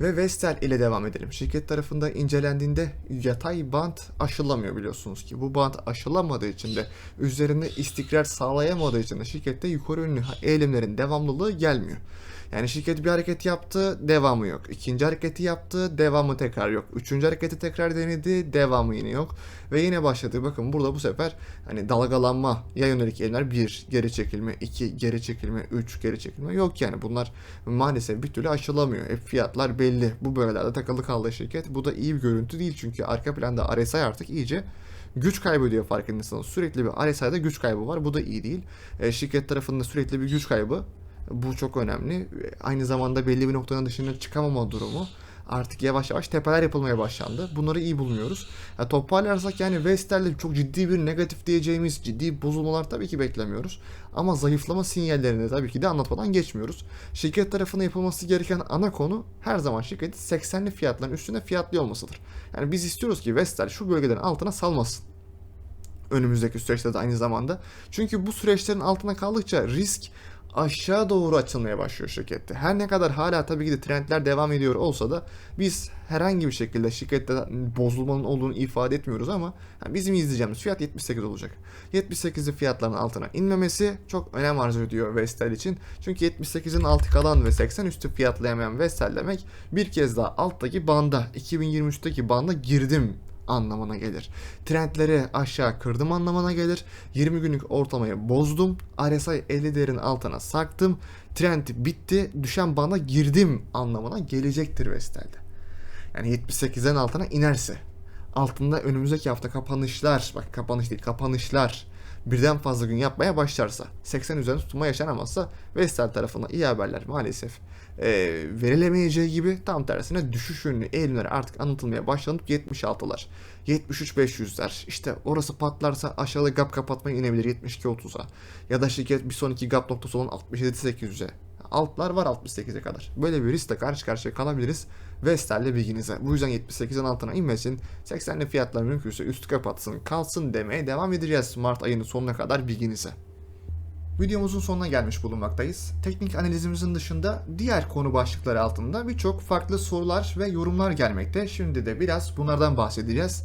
Ve Vestel ile devam edelim. Şirket tarafında incelendiğinde yatay bant aşılamıyor biliyorsunuz ki. Bu bant aşılamadığı için de üzerinde istikrar sağlayamadığı için de şirkette yukarı yönlü eğilimlerin devamlılığı gelmiyor. Yani şirket bir hareket yaptı, devamı yok. İkinci hareketi yaptı, devamı tekrar yok. Üçüncü hareketi tekrar denedi, devamı yine yok. Ve yine başladı. Bakın burada bu sefer hani dalgalanma ya yönelik eğilimler 1 geri çekilme, 2 geri çekilme, 3 geri çekilme yok yani. Bunlar maalesef bir türlü aşılamıyor. Hep fiyatlar belli. Bu bölgelerde takılı kaldı şirket. Bu da iyi bir görüntü değil çünkü arka planda RSI artık iyice güç kaybediyor farkındaysanız. Sürekli bir RSI'de güç kaybı var. Bu da iyi değil. E, şirket tarafında sürekli bir güç kaybı bu çok önemli. Aynı zamanda belli bir noktanın dışına çıkamama durumu artık yavaş yavaş tepeler yapılmaya başlandı. Bunları iyi bulmuyoruz. Yani toparlarsak yani Vestel'de çok ciddi bir negatif diyeceğimiz ciddi bozulmalar tabii ki beklemiyoruz. Ama zayıflama sinyallerini tabii ki de anlatmadan geçmiyoruz. Şirket tarafına yapılması gereken ana konu her zaman şirketin 80'li fiyatların üstüne fiyatlı olmasıdır. Yani biz istiyoruz ki Vestel şu bölgelerin altına salmasın önümüzdeki süreçte de aynı zamanda. Çünkü bu süreçlerin altına kaldıkça risk aşağı doğru açılmaya başlıyor şirkette. Her ne kadar hala tabii ki de trendler devam ediyor olsa da biz herhangi bir şekilde şirkette bozulmanın olduğunu ifade etmiyoruz ama bizim izleyeceğimiz fiyat 78 olacak. 78'i fiyatların altına inmemesi çok önem arz ediyor Vestel için. Çünkü 78'in altı kalan ve 80 üstü fiyatlayamayan Vestel demek bir kez daha alttaki banda 2023'teki banda girdim anlamına gelir. Trendleri aşağı kırdım anlamına gelir. 20 günlük ortalamayı bozdum. RSI 50 değerin altına saktım. Trend bitti. Düşen bana girdim anlamına gelecektir Vestel'de. Yani 78'den altına inerse. Altında önümüzdeki hafta kapanışlar, bak kapanış değil kapanışlar birden fazla gün yapmaya başlarsa, 80 üzerinde tutma yaşanamazsa Vestel tarafından iyi haberler maalesef e, verilemeyeceği gibi tam tersine düşüş yönlü eğilimler artık anlatılmaya başlanıp 76'lar. 73-500'ler. İşte orası patlarsa aşağıda gap kapatmaya inebilir 72-30'a. Ya da şirket bir sonraki gap noktası olan 67-800'e. Altlar var 68'e kadar. Böyle bir riskle karşı karşıya kalabiliriz. Vestel'le bilginize. Bu yüzden 78'in altına inmesin. 80'li fiyatlar mümkünse üstü kapatsın, kalsın demeye devam edeceğiz Mart ayının sonuna kadar bilginize. Videomuzun sonuna gelmiş bulunmaktayız. Teknik analizimizin dışında diğer konu başlıkları altında birçok farklı sorular ve yorumlar gelmekte. Şimdi de biraz bunlardan bahsedeceğiz.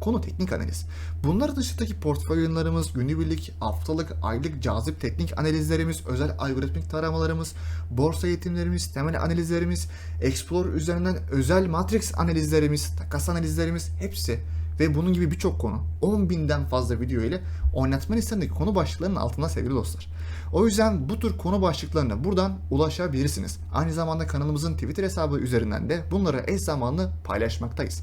Konu teknik analiz. Bunlar dışındaki portföy yayınlarımız, günübirlik, haftalık, aylık cazip teknik analizlerimiz, özel algoritmik taramalarımız, borsa eğitimlerimiz, temel analizlerimiz, Explorer üzerinden özel matrix analizlerimiz, takas analizlerimiz hepsi ve bunun gibi birçok konu 10 binden fazla video ile oynatma listemdeki konu başlıklarının altında sevgili dostlar. O yüzden bu tür konu başlıklarına buradan ulaşabilirsiniz. Aynı zamanda kanalımızın Twitter hesabı üzerinden de bunları eş zamanlı paylaşmaktayız.